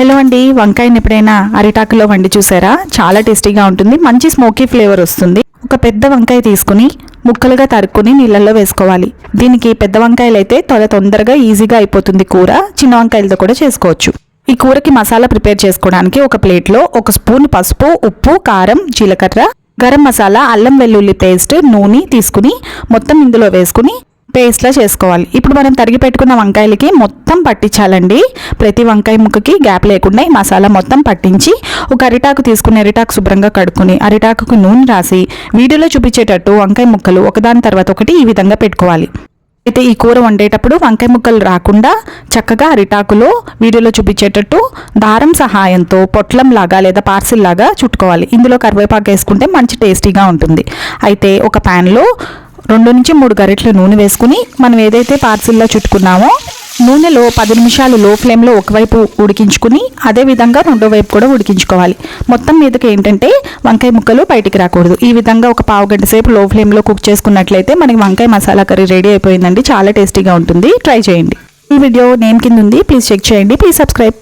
Hello అండి వంకాయని ఎప్పుడైనా అరిటాకులో వండి చూసారా? చాలా టేస్టీగా ఉంటుంది మంచి స్మోకీ ఫ్లేవర్ వస్తుంది. ఒక పెద్ద వంకాయ తీసుకుని ముక్కలుగా తరుక్కుని నీళ్ళల్లో వేసుకోవాలి. దీనికి పెద్ద వంకాయలు అయితే త్వర తొందరగా ఈజీగా అయిపోతుంది కూర చిన్న వంకాయలతో కూడా చేసుకోవచ్చు. ఈ కూరకి మసాలా ప్రిపేర్ చేసుకోవడానికి ఒక ప్లేట్లో ఒక స్పూన్ పసుపు ఉప్పు కారం జీలకర్ర గరం మసాలా అల్లం వెల్లుల్లి పేస్ట్ నూనె తీసుకుని మొత్తం ఇందులో వేసుకుని పేస్ట్లా చేసుకోవాలి. ఇప్పుడు మనం తరిగి పెట్టుకున్న వంకాయలకి మొత్తం పట్టించాలండి. ప్రతి వంకాయ ముక్కకి గ్యాప్ లేకుండా ఈ మసాలా మొత్తం పట్టించి ఒక అరిటాకు తీసుకుని అరిటాకు శుభ్రంగా కడుక్కుని అరిటాకుకు నూనె రాసి వీడియోలో చూపించేటట్టు వంకాయ ముక్కలు ఒకదాని తర్వాత ఒకటి ఈ విధంగా పెట్టుకోవాలి. అయితే ఈ కూర వండేటప్పుడు వంకాయ ముక్కలు రాకుండా చక్కగా అరిటాకులో వీడియోలో చూపించేటట్టు దారం సహాయంతో పొట్లం లాగా లేదా పార్సిల్ లాగా చుట్టుకోవాలి. ఇందులో కరివేపాకు వేసుకుంటే మంచి టేస్టీగా ఉంటుంది. అయితే ఒక ప్యాన్లో రెండు నుంచి మూడు గరిటెల నూనె వేసుకుని మనం ఏదైతే పార్సిల్లో చుట్టుకున్నామో నూనెలో పది నిమిషాలు లో ఫ్లేమ్లో ఒకవైపు ఉడికించుకుని అదే విధంగా రెండో వైపు కూడా ఉడికించుకోవాలి. మొత్తం మీదకి ఏంటంటే వంకాయ ముక్కలు బయటికి రాకూడదు. ఈ విధంగా ఒక పావు గంట సేపు లో ఫ్లేమ్లో కుక్ చేసుకున్నట్లయితే మనకి వంకాయ మసాలా కర్రీ రెడీ అయిపోయిందండి. చాలా టేస్టీగా ఉంటుంది. ట్రై చేయండి. ఈ వీడియో నేమ్ కింద ఉంది. ప్లీజ్ చెక్ చేయండి. Please subscribe.